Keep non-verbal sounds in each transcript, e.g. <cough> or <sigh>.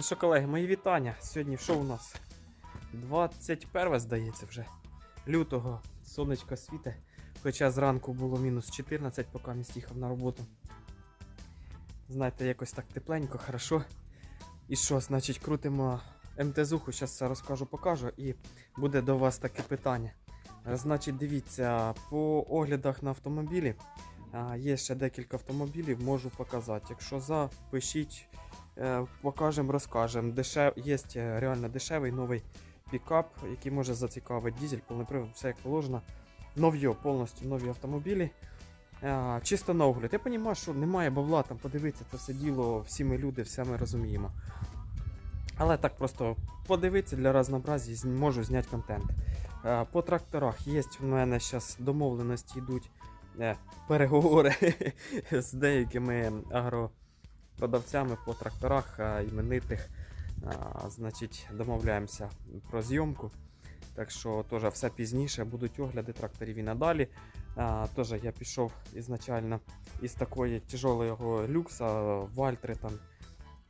Ну що, колеги, мої вітання. Сьогодні що у нас? 21 здається вже. Лютого сонечко світе. Хоча зранку було мінус 14, поки міст їхав на роботу. Знаєте, якось так тепленько, хорошо. І що, значить, крутимо МТЗуху, зараз все розкажу, покажу, і буде до вас таке питання. Е, Значить, дивіться, по оглядах на автомобілі є ще декілька автомобілів, можу показати. Якщо за, пишіть, покажемо, розкажемо. Дешев... Є е, реально дешевий новий пікап, який може зацікавити дізель, повний привод, все як положено. Нов'є, повністю нові автомобілі. А, чисто на огляд. Я розумію, що немає бабла там подивитися це все діло, всі ми люди, все ми розуміємо. Але так просто подивитися для разнообразі можу зняти контент. Е, По тракторах є в мене зараз домовленості йдуть е, переговори <laughs> з деякими агропродавцями по тракторах е, іменитих. Значить, домовляємося про зйомку. Так що теж все пізніше будуть огляди тракторів і надалі. А, Теж я пішов ізначально із такої тяжелого люкса, Вальтри там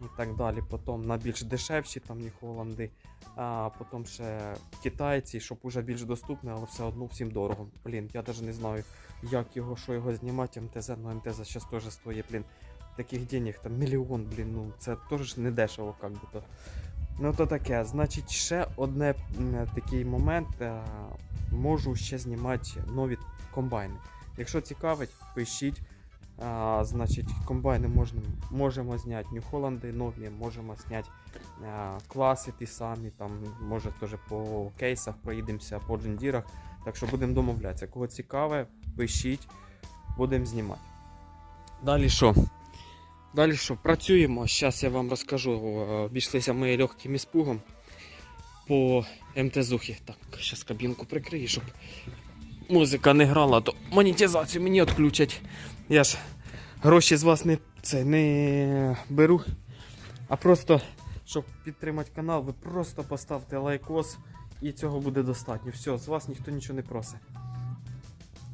і так далі. Потім на більш дешевші там New Холланди, а потім ще китайці, щоб уже більш доступне, але все одно всім дорого. Блін, я навіть не знаю, як його, що його знімати. МТЗ, ну МТЗ зараз теж стоїть, блін, таких денег там мільйон, блін, ну це теж не дешево, як би то. Ну то таке, значить, ще одне такий момент. е, Можу ще знімати нові комбайни. Якщо цікавить, пишіть. А, значить, комбайни можна, можемо зняти New Холланди нові, можемо зняти а, класи ті самі, там, може теж по кейсах проїдемося, по джендірах. Так що будемо домовлятися. Кого цікаве, пишіть, будемо знімати. Далі що? Далі що? Працюємо. Зараз я вам розкажу. Обійшлися ми легким іспугом по МТЗухі. Так, зараз кабінку прикрию, щоб музика не грала, то монетизацію мені відключать. Я ж гроші з вас не, це, не беру. А просто, щоб підтримати канал, ви просто поставте лайкос і цього буде достатньо. Все, з вас ніхто нічого не просить.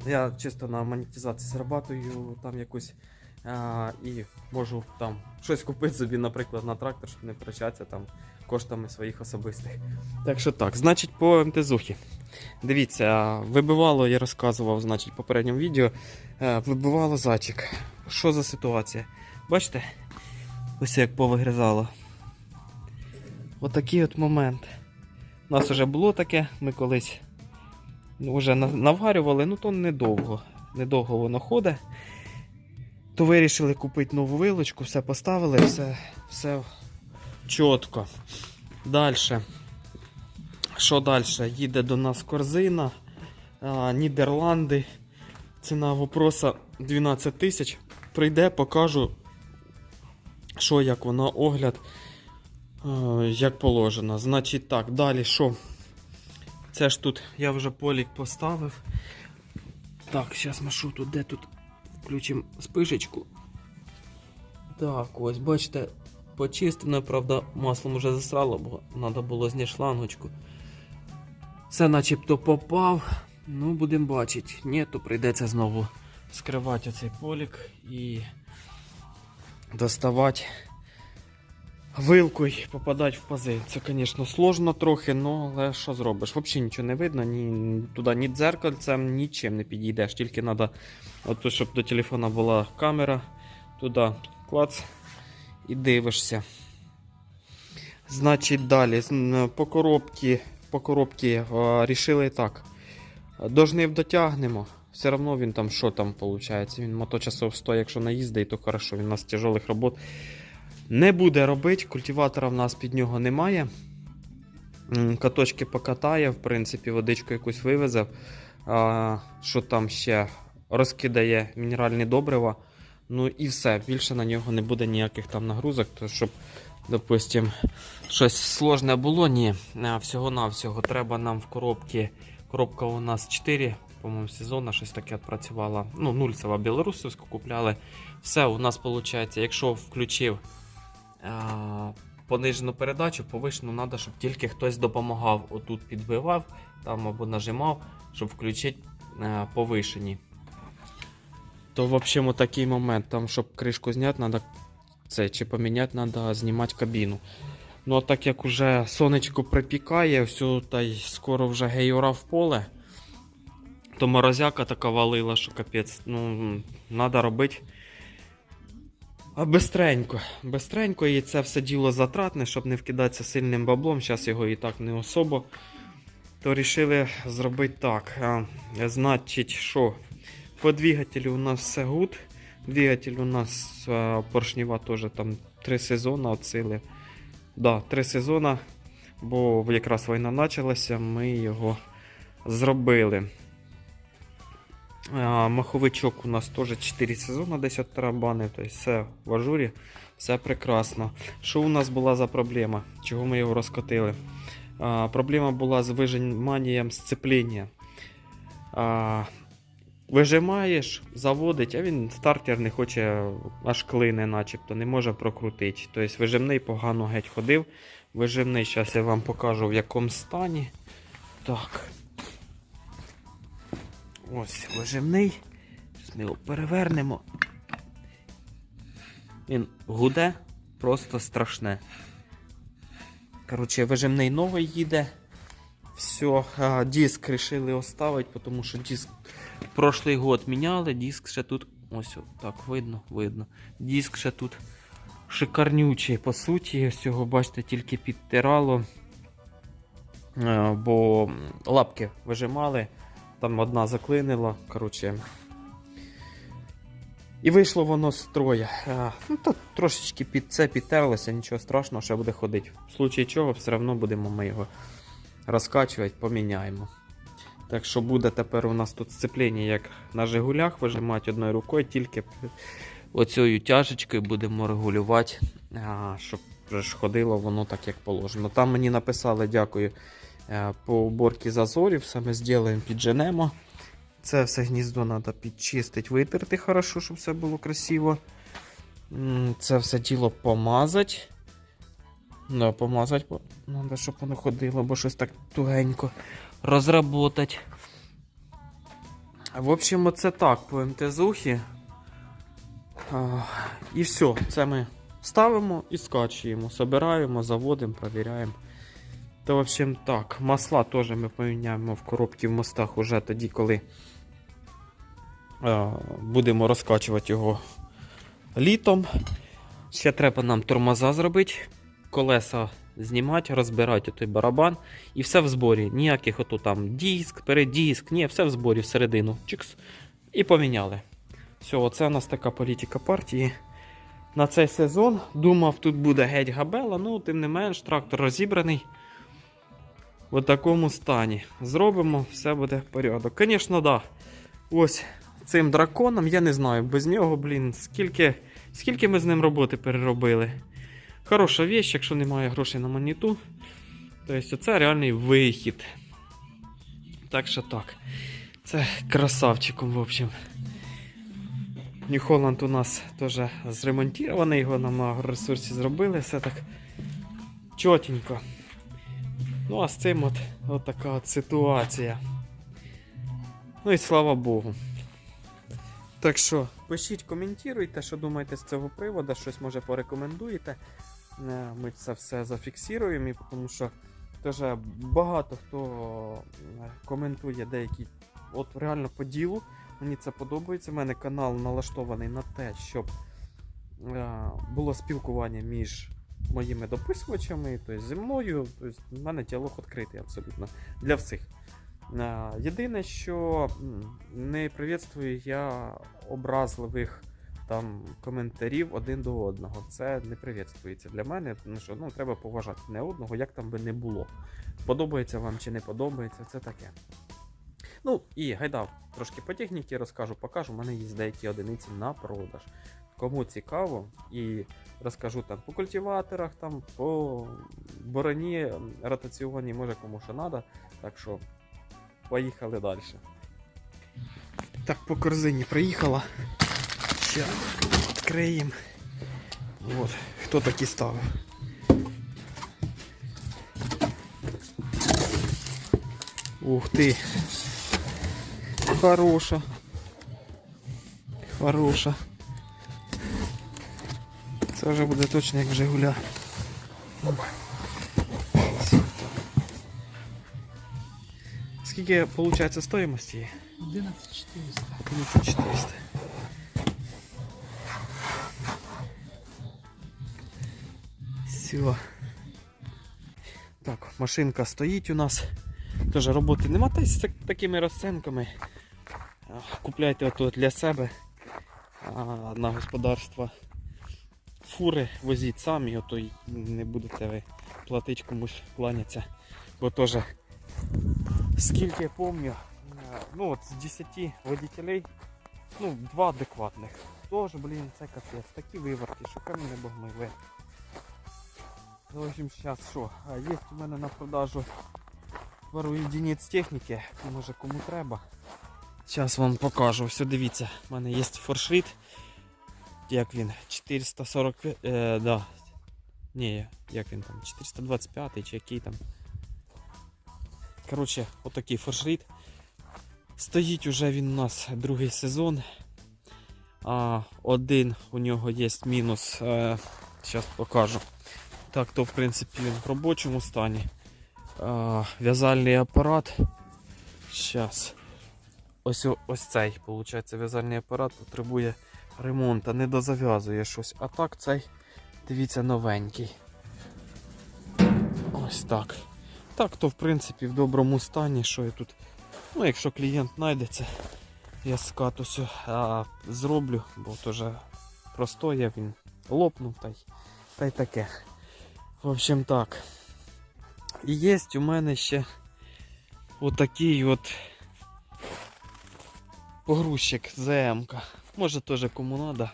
Я чисто на монетизації зарабатую там якусь і можу там щось купити собі, наприклад, на трактор, щоб не втрачатися там коштами своїх особистих. Так що так, значить, по МТЗухі. Дивіться, вибивало, я розказував, значить, в попередньому відео. е, Вибивало зайчик. Що за ситуація? Бачите? Ось як повигризало. Отакий от момент. У нас вже було таке, ми колись ну, вже наварювали, ну то недовго. Недовго воно ходить. То вирішили купити нову вилочку, все поставили, все, все чітко. Далі. Що далі? Їде до нас корзина. А, Нідерланди. Ціна вопроса 12 тисяч. Прийде, покажу, що як вона огляд, як положено. Значить так, далі що? Це ж тут я вже полік поставив. Так, зараз що тут, де тут? Включимо спишечку. Так, ось, бачите, почистено, правда, маслом вже засрало, бо треба було зняти шлангочку. Все начебто попав. Ну, будемо бачити. Ні, то прийдеться знову скривати оцей полік і доставати вилкою попадати в пази. Це, звісно, сложно трохи, ну, але що зробиш? Взагалі нічого не видно, ні, туди ні дзеркальцем, нічим не підійдеш. Тільки треба, от щоб до телефона була камера, туди клац і дивишся. Значить, далі по коробці, по коробці е, рішили так. До жнив дотягнемо. Все одно він там що там виходить. Він моточасов 100, якщо наїздить, то хорошо, він у нас тяжелих робот не буде робити. Культиватора в нас під нього немає. Каточки покатає, в принципі, водичку якусь вивезе. Що там ще розкидає мінеральні добрива. Ну і все. Більше на нього не буде ніяких там нагрузок, то щоб, допустим, щось сложне було, ні. Всього-навсього треба нам в коробці. Коробка у нас 4, по-моєму, сезона, щось таке відпрацювала. Ну, нульцева білорусівську купляли. Все, у нас виходить, якщо включив понижену передачу, повишену треба, щоб тільки хтось допомагав. Отут підбивав там або нажимав, щоб включити а, повишені. То, в такий момент, там, щоб кришку зняти, треба це чи поміняти, треба знімати кабіну. Ну а так як уже сонечко припікає, все, та й скоро вже гейора в поле, то морозяка така валила, що капець. Ну, треба робити. А бистренько, і це все діло затратне, щоб не вкидатися сильним баблом. Зараз його і так не особо. То рішили зробити так. А, значить, що по двигателю у нас все гуд. Двигатель у нас а, поршнева теж там 3 сезони от сили. Да, 3 сезони, бо якраз війна почалася, ми його зробили. Маховичок у нас теж 4 сезони, 10 тарабани, тобто все в ажурі, все прекрасно. Що у нас була за проблема? Чого ми його розкотили? А, проблема була з вижиманням сцеплення. А, вижимаєш, заводить, а він стартер не хоче аж клине, начебто, не може прокрутити. Тобто вижимний погано геть ходив. Вижимний, зараз я вам покажу в якому стані. Так. Ось вижимний. Зараз ми його перевернемо. Він гуде просто страшне. Коротше, вижимний новий їде. Все, диск решили оставити, тому що диск прошлий год міняли, диск ще тут. Ось так, видно, видно. Диск ще тут шикарнючий, по суті. Ось цього, бачите, тільки підтирало. Е, Бо лапки вижимали, там одна заклинила. Коротше. І вийшло воно з строя. Ну, то трошечки під це підтерлося, нічого страшного, ще буде ходити. В случаї чого, все одно будемо ми його розкачувати, поміняємо. Так що буде тепер у нас тут сцеплення, як на Жигулях, вижимати одною рукою, тільки оцією тяжечкою будемо регулювати, щоб ходило воно так, як положено. Там мені написали, дякую, по уборці зазорів, саме зробимо, підженемо. Це все гніздо треба підчистити, витерти хорошо, щоб все було красиво. Це все діло помазати. Да, помазати, треба, щоб воно ходило, бо щось так тугенько розработати. В общем, оце так по МТЗухі. А, і все, це ми ставимо і скачуємо, собираємо, заводимо, провіряємо. То, в общем, так, масла теж ми поміняємо в коробці в мостах уже тоді, коли а, будемо розкачувати його літом. Ще треба нам тормоза зробити, колеса знімати, розбирати той барабан. І все в зборі. Ніяких ото там диск, передиск, ні, все в зборі всередину. Чикс. І поміняли. Все, оце у нас така політика партії. На цей сезон думав, тут буде геть габела, ну, тим не менш, трактор розібраний. В такому стані. Зробимо, все буде порядок. Звісно, да. Ось цим драконом, я не знаю, без нього, блін, скільки, скільки ми з ним роботи переробили. Хороша вещь, якщо немає грошей на моніту. Тобто це реальний вихід. Так що так. Це красавчиком, в общем. Нью Холланд у нас теж зремонтований, його нам на агроресурсі зробили, все так чотенько. Ну, а з цим от, от така от ситуація. Ну і слава Богу. Так що, пишіть, коментуйте, що думаєте з цього приводу, щось може порекомендуєте. Е, Ми це все зафіксуємо, тому що теж багато хто е, коментує деякі от реально по ділу. Мені це подобається. У мене канал налаштований на те, щоб е, було спілкування між моїми дописувачами, тобто зі мною. Тобто, в мене діалог відкритий абсолютно для всіх. Єдине, що не привітствую я образливих там коментарів один до одного. Це не привітствується для мене, тому що ну, треба поважати не одного, як там би не було. Подобається вам чи не подобається, це таке. Ну і гайда, трошки по техніці розкажу, покажу. У мене є деякі одиниці на продаж. Кому цікаво, і розкажу там по культиваторах, там по бороні ротаційній, може кому що треба. Так що поїхали далі. Так, по корзині приїхала. Ще відкриємо. От, хто такі ставив. Ух ти. Хороша. Хороша. Вже буде точно як вже гуля. Скільки виходить стоїмості? 11400. Все. Так, машинка стоїть у нас. Теж роботи нема, та з такими розценками. Купляйте от для себе на господарство фури, возіть самі, ото й не будете ви платити комусь кланятися. Бо теж, скільки я пам'ятаю, ну от з 10 водителей, ну, два адекватних. Тож, блін, це капець. Такі виварки, що камінь Бог миле. Ну, в общем, зараз що? Є у мене на продажу пару единиць техніки, може кому треба. Зараз вам покажу. Все, дивіться, в мене є форшит. Як він? 445. Е, да. Ні, як він там? 425 чи який там. Коротше, отакий форшит. Стоїть уже він у нас другий сезон. А, один у нього є мінус. Е, зараз покажу. Так, то в принципі він в робочому стані. А, в'язальний апарат. Зараз. Ось, ось цей, виходить, в'язальний апарат потребує ремонту, не дозав'язує щось. А так цей, дивіться, новенький. Ось так. Так, то в принципі в доброму стані, що я тут. Ну, якщо клієнт знайдеться, я скат ось а, зроблю, бо теж простоє, він лопнув та й, та й таке. В общем так. І є у мене ще отакий от погрузчик ЗМ. Може теж кому треба,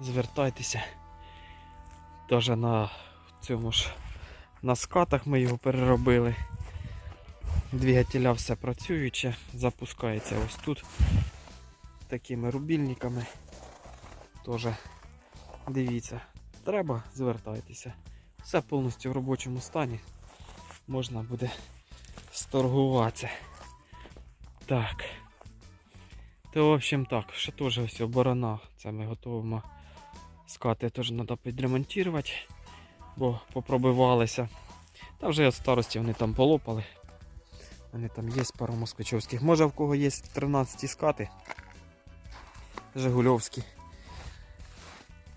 звертайтеся. Теж на цьому ж на скатах ми його переробили. Двигателя все працююче, запускається ось тут такими рубільниками. Теж дивіться, треба, звертайтеся. Все повністю в робочому стані. Можна буде сторгуватися. Так. То, в общем, так, ще теж ось борона. Це ми готуємо скати теж треба підремонтувати, бо попробивалися. Та вже від старості вони там полопали. Вони там є пару москвичовських. Може в кого є 13 скати. Жигульовські.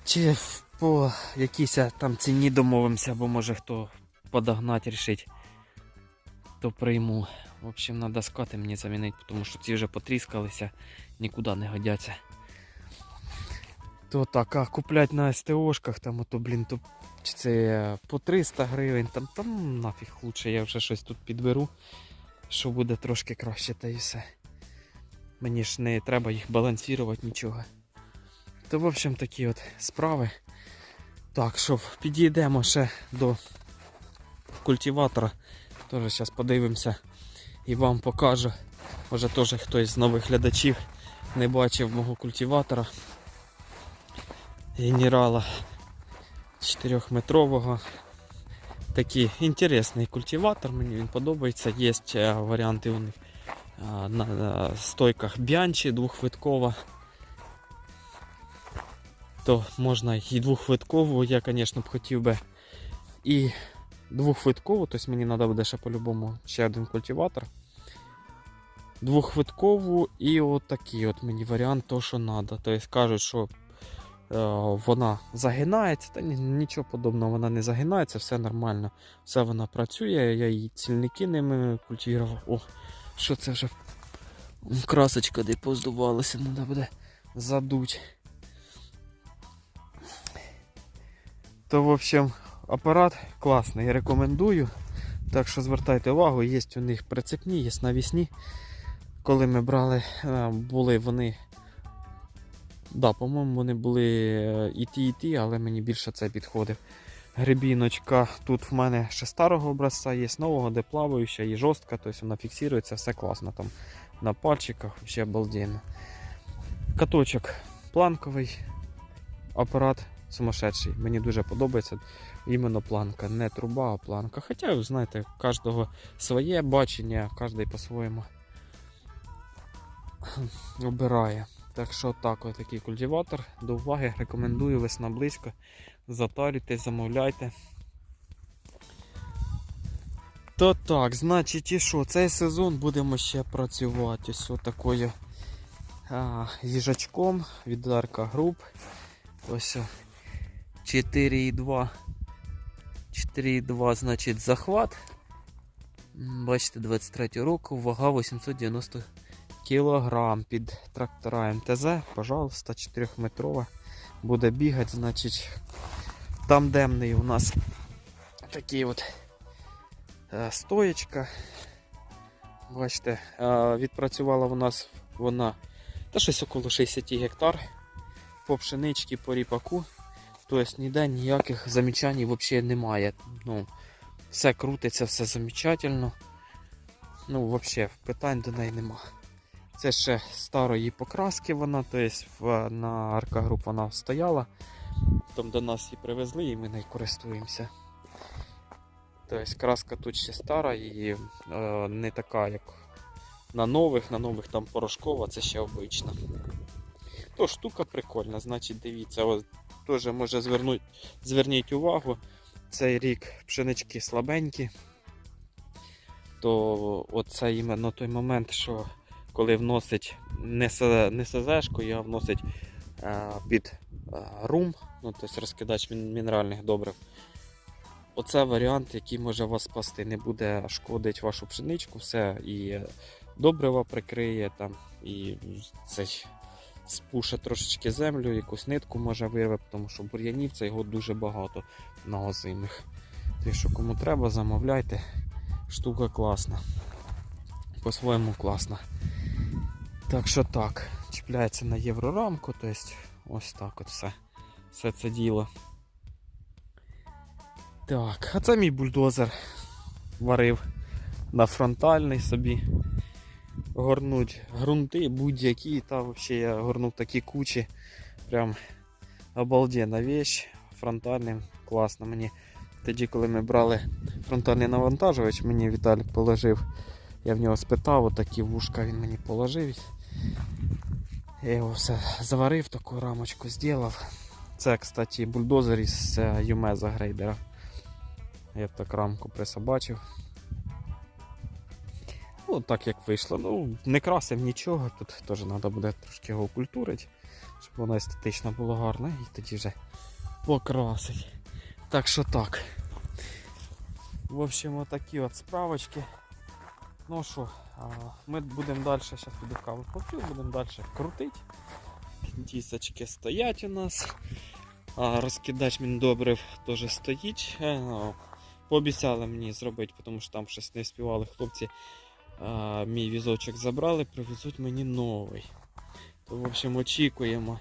Чи по якійсь там ціні домовимося, бо може хто подогнати рішить, то прийму. В общем, треба скати мені замінити, тому що ці вже потріскалися, нікуди не годяться. То так, а куплять на СТОшках, там ото, блін, то це по 300 гривень, там, там нафіг лучше, я вже щось тут підберу, що буде трошки краще, та і все. Мені ж не треба їх балансувати нічого. То, в общем, такі от справи. Так, що підійдемо ще до культиватора. Теж зараз подивимося і вам покажу. Може теж хтось з нових глядачів не бачив мого культиватора. Генерала 4-метрового. Такий інтересний культиватор, мені він подобається. Є варіанти у них на стойках Бянчі двохвиткова. То можна і двохвиткову, я, звісно, б хотів би і двохвиткову, тобто мені треба буде ще по-любому ще один культиватор. Двохвиткову і отакий от мені варіант, то що треба. Тобто кажуть, що е, вона загинається, та нічого подобного, вона не загинається, все нормально, все вона працює, я її цільники ними культивував. О, що це вже красочка де поздувалася, треба буде задуть. То, в общем, апарат класний, рекомендую. Так що звертайте увагу, є у них прицепні, є навісні. Коли ми брали, е, були вони. Да, по-моєму, вони були е, і ті, і ті, але мені більше це підходив. Гребіночка тут в мене ще старого образця, є нового, де плаваюча і жорстка, тобто вона фіксується, все класно там на пальчиках, ще обалденно. Каточок планковий, апарат сумасшедший. Мені дуже подобається іменно планка, не труба, а планка. Хоча, знаєте, у кожного своє бачення, кожен по-своєму обирає. Так що так, ось такий культиватор. До уваги рекомендую весна близько. Затарюйте, замовляйте. То так, значить, і що? Цей сезон будемо ще працювати ось такою їжачком від Арка Груп. Ось 4,2. 4,2, значить, захват. Бачите, 23 року, вага 890 кг під трактора МТЗ. Пожалуйста, 4-метрова. Буде бігати, значить, тандемний у нас такий от е, стоєчка. Бачите, е, відпрацювала у нас вона та щось около 60 гектар по пшеничці, по ріпаку. Тобто ніде ніяких замічань взагалі немає. Ну, все крутиться, все замечательно. Ну, взагалі, питань до неї нема. Це ще старої покраски вона, тобто на аркагруп вона стояла. Там до нас її привезли і ми нею користуємося. Тобто краска тут ще стара і е, не така, як на нових, на нових там порошкова, це ще обична. То штука прикольна, значить дивіться, ось теж може звернуть, зверніть увагу, цей рік пшенички слабенькі. То оце іменно той момент, що коли вносить не, С- не а вносить е, під е, рум, ну, тобто розкидач мінеральних добрив. Оце варіант, який може вас спасти. Не буде шкодити вашу пшеничку, все і добрива прикриє там, і цей спуше трошечки землю, якусь нитку може вирве, тому що бур'янів цей год дуже багато на озимих. Так що кому треба, замовляйте. Штука класна. По-своєму класна. Так що так, чіпляється на єврорамку, тобто ось так от все. Все це діло. Так, а це мій бульдозер варив на фронтальний собі. Горнуть ґрунти будь-які, та взагалі я горнув такі кучі. Прям обалденна вещь. Фронтальним класно. Мені тоді, коли ми брали фронтальний навантажувач, мені Віталік положив. Я в нього спитав, отакі вушка він мені положив. Я його все заварив, таку рамочку зробив. Це, кстати, бульдозер із е, Юмеза грейдера. Я так рамку присобачив. Ну, так як вийшло. Ну, не красив нічого, тут теж треба буде трошки його окультурити, щоб воно естетично було гарне і тоді вже покрасить. Так що так. В общем, отакі от справочки. Ну що, ми будемо далі, зараз піду каву поп'ю, будемо далі крутити. Дісочки стоять у нас. Розкидач міндобрив теж стоїть. Е, ну, Пообіцяли мені зробити, тому що там щось не співали хлопці. А, мій візочок забрали, привезуть мені новий. То, в общем, очікуємо.